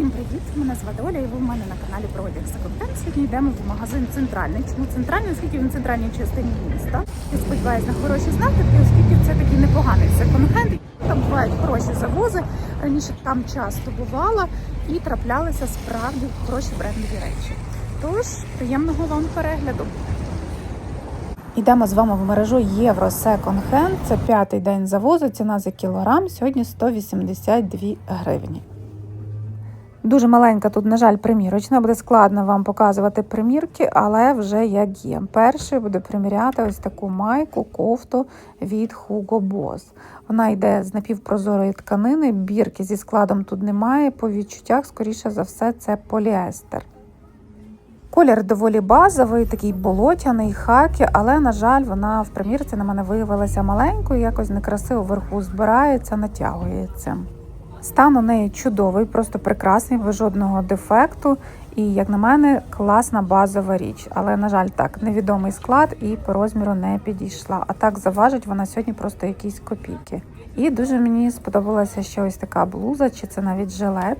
Всім привіт! Мене звати Оля і ви в мене на каналі про одяг Секонден. Сьогодні йдемо в магазин центральний. Чому центральний? Оскільки він в центральній частині міста. Я сподіваюся на хороші знахідки, оскільки це такий непоганий секонд-хенд. Там бувають хороші завози. Раніше там часто бувала і траплялися справді хороші брендові речі. Тож приємного вам перегляду. Йдемо з вами в мережу Євро Second Hand. Це п'ятий день завозу. Ціна за кілограм сьогодні 182 гривні. Дуже маленька тут, на жаль, примірочна. Буде складно вам показувати примірки, але вже як є. Перший буде приміряти ось таку майку, кофту від Hugo Boss. Вона йде з напівпрозорої тканини, бірки зі складом тут немає. По відчуттях, скоріше за все, це поліестер. Колір доволі базовий, такий болотяний, хакі, але, на жаль, вона в примірці на мене виявилася маленькою, якось некрасиво вверху збирається, натягується. Стан у неї чудовий, просто прекрасний, без жодного дефекту. І, як на мене, класна базова річ. Але, на жаль, так, невідомий склад і по розміру не підійшла. А так заважить вона сьогодні просто якісь копійки. І дуже мені сподобалася ще ось така блуза, чи це навіть жилет.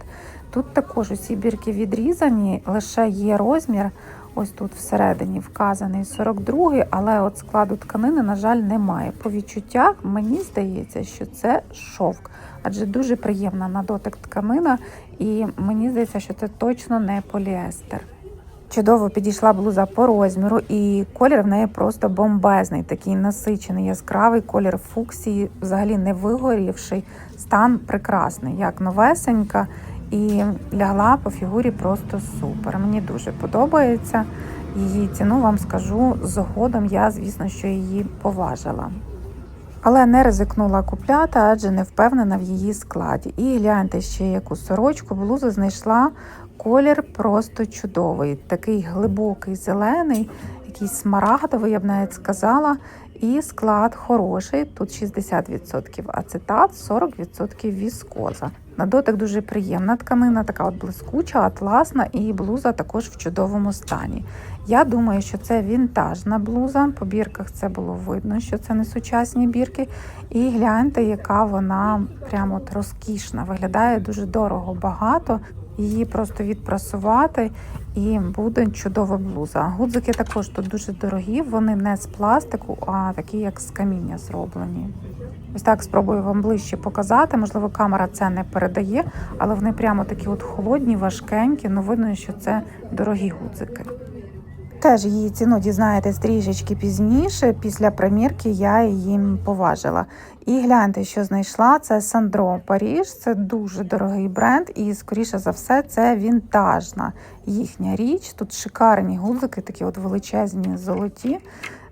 Тут також усі бірки відрізані, лише є розмір. Ось тут всередині вказаний 42-й, але от складу тканини, на жаль, немає. По відчуттях мені здається, що це шовк, адже дуже приємна на дотик тканина, і мені здається, що це точно не поліестер. Чудово підійшла блуза по розміру, і колір в неї просто бомбезний, такий насичений, яскравий колір фуксії, взагалі не вигорівший, стан прекрасний, як новесенька. І лягла по фігурі просто супер. Мені дуже подобається. Її ціну вам скажу згодом. Я, звісно, що її поважила. Але не ризикнула купляти, адже не впевнена в її складі. І гляньте ще яку сорочку, блузу знайшла колір просто чудовий. Такий глибокий зелений, якийсь смарагдовий, я б навіть сказала. І склад хороший, тут 60% ацетат, 40% віскоза. На дотик дуже приємна тканина, така от блискуча, атласна, і блуза також в чудовому стані. Я думаю, що це вінтажна блуза. По бірках це було видно, що це не сучасні бірки. І гляньте, яка вона прямо от розкішна. Виглядає дуже дорого, багато. Її просто відпрасувати і буде чудова блуза. Гудзики також тут дуже дорогі, вони не з пластику, а такі, як з каміння зроблені. Ось так спробую вам ближче показати. Можливо, камера це не передає, але вони прямо такі от холодні, важкенькі. Ну видно, що це дорогі гудзики. Теж її ціну дізнаєтесь трішечки пізніше. Після примірки я її поважила. І гляньте, що знайшла. Це Сандро Паріж. Це дуже дорогий бренд, і, скоріше за все, це вінтажна їхня річ. Тут шикарні гудзики, такі от величезні, золоті.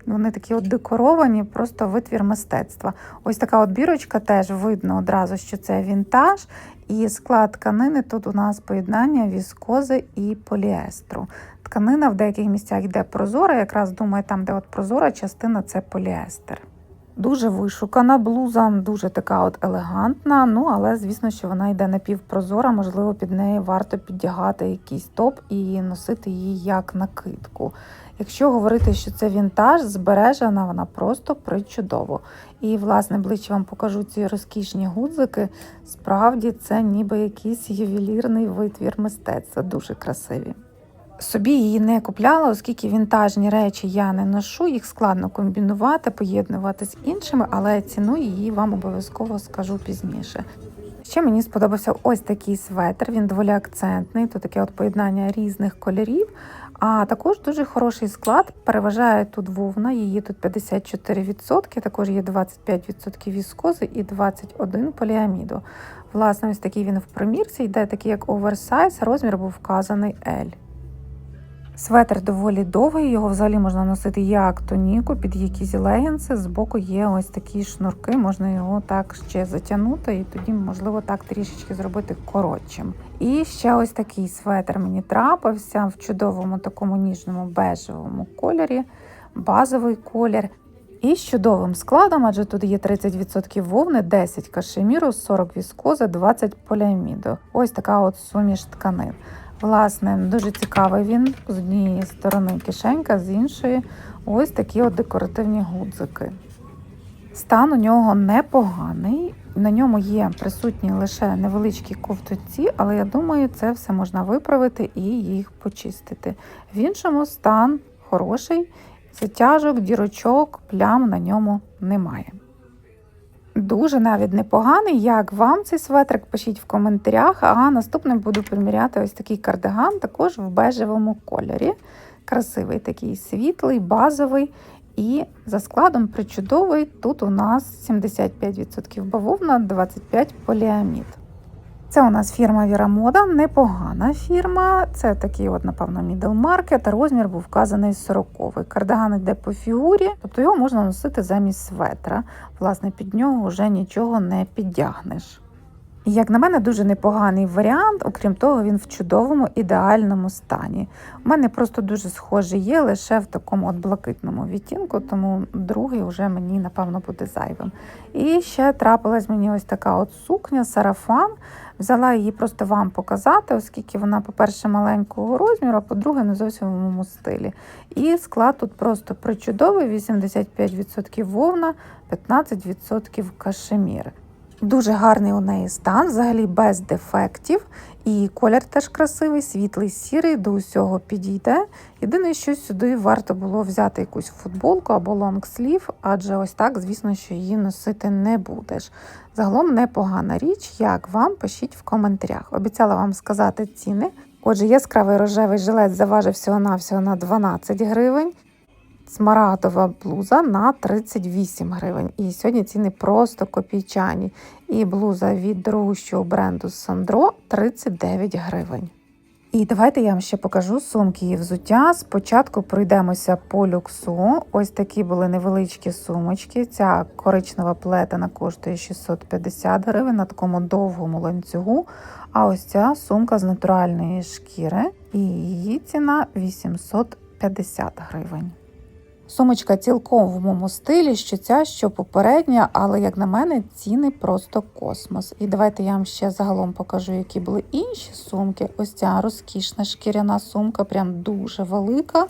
Вони такі от декоровані, просто витвір мистецтва. Ось така от бірочка теж видно одразу, що це вінтаж. І склад тканини тут у нас поєднання віскози і поліестру. Тканина в деяких місцях йде прозора, якраз думаю, там, де от прозора частина, це поліестер. Дуже вишукана блуза, дуже така от елегантна. Ну, але звісно, що вона йде напівпрозора, можливо, під неї варто піддягати якийсь топ і носити її як накидку. Якщо говорити, що це вінтаж, збережена, вона просто причудово. І, власне, ближче вам покажу ці розкішні гудзики. Справді, це ніби якийсь ювелірний витвір мистецтва, дуже красиві. Собі її не купляла, оскільки вінтажні речі я не ношу, їх складно комбінувати, поєднувати з іншими, але ціну її вам обов'язково скажу пізніше. Ще мені сподобався ось такий светр, він доволі акцентний, то таке от поєднання різних кольорів. А також дуже хороший склад. Переважає тут вовна, її тут 54%, також є 25% віскози і 21% поліаміду. Власне, ось такий він в примірці, йде такий як оверсайз, розмір був вказаний L. Светр доволі довгий, його взагалі можна носити як тоніку, під якісь легінси. Збоку є ось такі шнурки, можна його так ще затягнути, і тоді, можливо, так трішечки зробити коротшим. І ще ось такий светр мені трапився в чудовому такому ніжному бежевому кольорі, базовий колір. І з чудовим складом, адже тут є 30% вовни, 10 кашеміру, 40 віскози, 20 поліаміду. Ось така от суміш тканин. Власне, дуже цікавий він. З однієї сторони кишенька, з іншої ось такі от декоративні гудзики. Стан у нього непоганий. На ньому є присутні лише невеличкі ковтоці, але я думаю, це все можна виправити і їх почистити. В іншому стан хороший, затяжок, дірочок, плям на ньому немає. Дуже навіть непоганий. Як вам цей светрик? Пишіть в коментарях. А наступним буду приміряти ось такий кардиган, також в бежевому кольорі. Красивий такий світлий, базовий. І за складом причудовий. Тут у нас 75% бавовна, 25% поліамід. Це у нас фірма Вірамода, непогана фірма. Це такий, от, напевно, мідл маркет, а розмір був вказаний 40 Кардиган йде по фігурі, тобто його можна носити замість светра. Власне, під нього вже нічого не піддягнеш. Як на мене, дуже непоганий варіант, окрім того, він в чудовому ідеальному стані. У мене просто дуже схожий є лише в такому от блакитному відтінку, тому другий вже мені, напевно, буде зайвим. І ще трапилась мені ось така от сукня, сарафан. Взяла її просто вам показати, оскільки вона, по-перше, маленького розміру, а по-друге, не зовсім в моєму стилі. І склад тут просто причудовий: 85% вовна, 15% кашемір. Дуже гарний у неї стан, взагалі без дефектів. І колір теж красивий, світлий, сірий, до усього підійде. Єдине, що сюди варто було взяти якусь футболку або лонгслів, адже ось так, звісно, що її носити не будеш. Загалом непогана річ, як вам пишіть в коментарях. Обіцяла вам сказати ціни. Отже, яскравий рожевий жилет заважив всього-навсього на 12 гривень. Смарагдова блуза на 38 гривень. І сьогодні ціни просто копійчані. І блуза від дорогущого бренду Sandro 39 гривень. І давайте я вам ще покажу сумки і взуття. Спочатку пройдемося по люксу. Ось такі були невеличкі сумочки. Ця коричнева плетена коштує 650 гривень на такому довгому ланцюгу. А ось ця сумка з натуральної шкіри, і її ціна 850 гривень. Сумочка цілком в моєму стилі, що ця, що попередня, але, як на мене, ціни просто космос. І давайте я вам ще загалом покажу, які були інші сумки. Ось ця розкішна шкіряна сумка, прям дуже велика.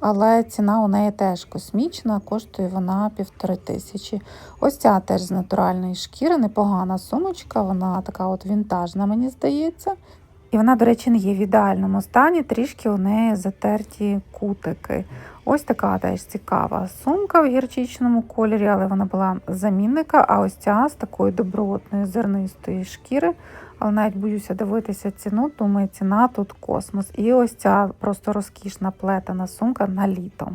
Але ціна у неї теж космічна, коштує вона півтори тисячі. Ось ця теж з натуральної шкіри, непогана сумочка, вона така от вінтажна, мені здається. І вона, до речі, не є в ідеальному стані, трішки у неї затерті кутики. Ось така теж цікава сумка в гірчичному кольорі, але вона була замінника. А ось ця з такої добротної зернистої шкіри. Але навіть боюся дивитися ціну, думаю, ціна тут космос. І ось ця просто розкішна плетена сумка на літо.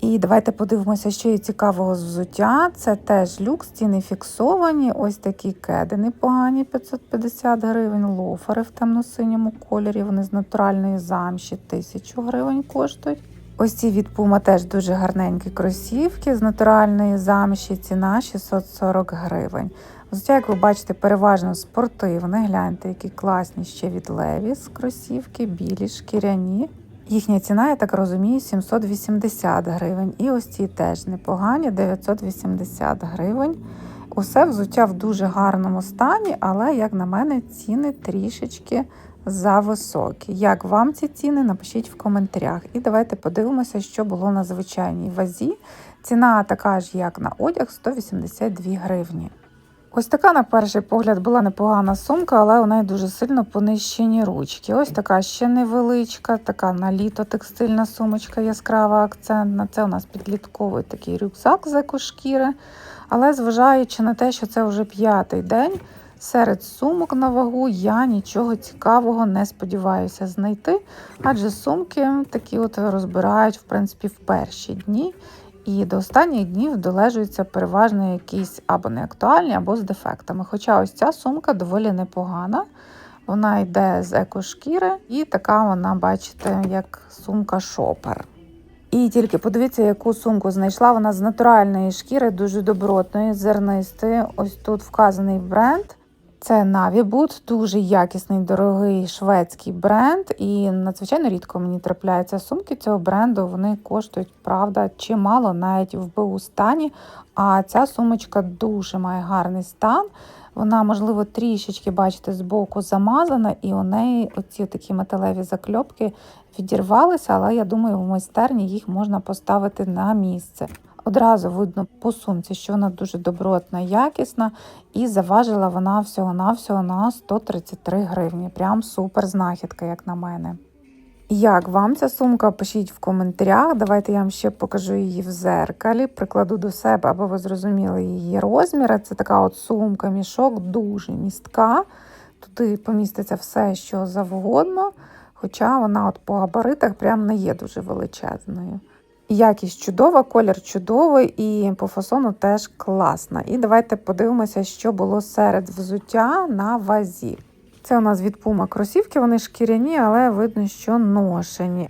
І давайте подивимося, що є цікавого з взуття. Це теж люкс, ціни фіксовані. Ось такі кеди непогані, 550 гривень, лофери в темно-синьому кольорі. Вони з натуральної замші 1000 гривень коштують. Ось ці від Puma теж дуже гарненькі кросівки з натуральної замші. Ціна 640 гривень. Взуття, як ви бачите, переважно спортивне. Гляньте, які класні ще від Levi's кросівки, білі, шкіряні. Їхня ціна, я так розумію, 780 гривень. І ось ці теж непогані, 980 гривень. Усе взуття в дуже гарному стані, але, як на мене, ціни трішечки зависокі. Як вам ці ціни? Напишіть в коментарях. І давайте подивимося, що було на звичайній вазі. Ціна така ж, як на одяг, 182 гривні. Ось така, на перший погляд, була непогана сумка, але у неї дуже сильно понищені ручки. Ось така ще невеличка, така на літо текстильна сумочка, яскрава акцентна. Це у нас підлітковий такий рюкзак з екошкіри. Але зважаючи на те, що це вже п'ятий день, серед сумок на вагу я нічого цікавого не сподіваюся знайти, адже сумки такі от розбирають в принципі в перші дні. І до останніх днів долежуються переважно якісь або не актуальні, або з дефектами. Хоча ось ця сумка доволі непогана. Вона йде з екошкіри, і така вона, бачите, як сумка шопер. І тільки подивіться, яку сумку знайшла. Вона з натуральної шкіри, дуже добротної, зернистої. Ось тут вказаний бренд. Це Navibut, дуже якісний, дорогий шведський бренд, і надзвичайно рідко мені трапляються сумки цього бренду. Вони коштують, правда, чимало, навіть в БУ стані. А ця сумочка дуже має гарний стан. Вона, можливо, трішечки, бачите, збоку замазана, і у неї оці такі металеві закльопки відірвалися, але я думаю, в майстерні їх можна поставити на місце. Одразу видно по сумці, що вона дуже добротна, якісна, і заважила вона всього-навсього на 133 гривні. Прям супер знахідка, як на мене. Як вам ця сумка? Пишіть в коментарях. Давайте я вам ще покажу її в зеркалі, прикладу до себе, аби ви зрозуміли її розміри. Це така от сумка, мішок, дуже містка. Туди поміститься все, що завгодно, хоча вона от по габаритах прям не є дуже величезною. Якість чудова, колір чудовий і по фасону теж класна. І давайте подивимося, що було серед взуття на вазі. Це у нас від Puma кросівки, вони шкіряні, але видно, що ношені.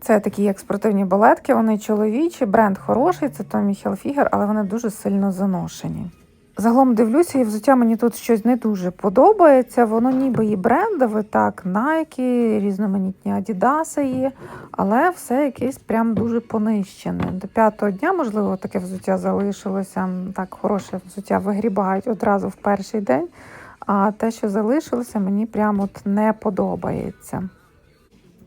Це такі як спортивні балетки, вони чоловічі, бренд хороший, це Tommy Hilfiger, але вони дуже сильно заношені. Загалом дивлюся, і взуття мені тут щось не дуже подобається. Воно ніби і брендове, так, Nike, різноманітні Adidas є, але все якесь прям дуже понищене. До п'ятого дня, можливо, таке взуття залишилося. Так, хороше взуття вигрібають одразу в перший день. А те, що залишилося, мені прямо от не подобається.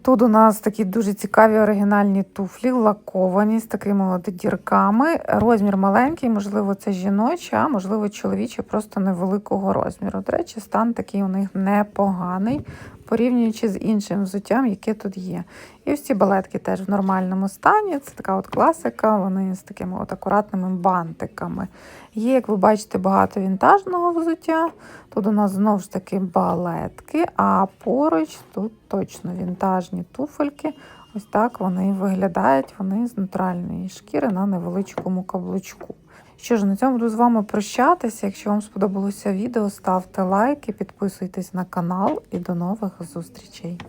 Тут у нас такі дуже цікаві оригінальні туфлі, лаковані з такими от дірками. Розмір маленький, можливо, це жіноча, а можливо, чоловіча, просто невеликого розміру. До речі, стан такий у них непоганий, порівнюючи з іншим взуттям, яке тут є. І ось балетки теж в нормальному стані. Це така от класика, вони з такими от акуратними бантиками. Є, як ви бачите, багато вінтажного взуття. Тут у нас знову ж таки балетки, а поруч тут точно вінтажні туфельки. Ось так вони виглядають. Вони з натуральної шкіри на невеличкому каблучку. Що ж, на цьому буду з вами прощатися. Якщо вам сподобалося відео, ставте лайки, підписуйтесь на канал і до нових зустрічей.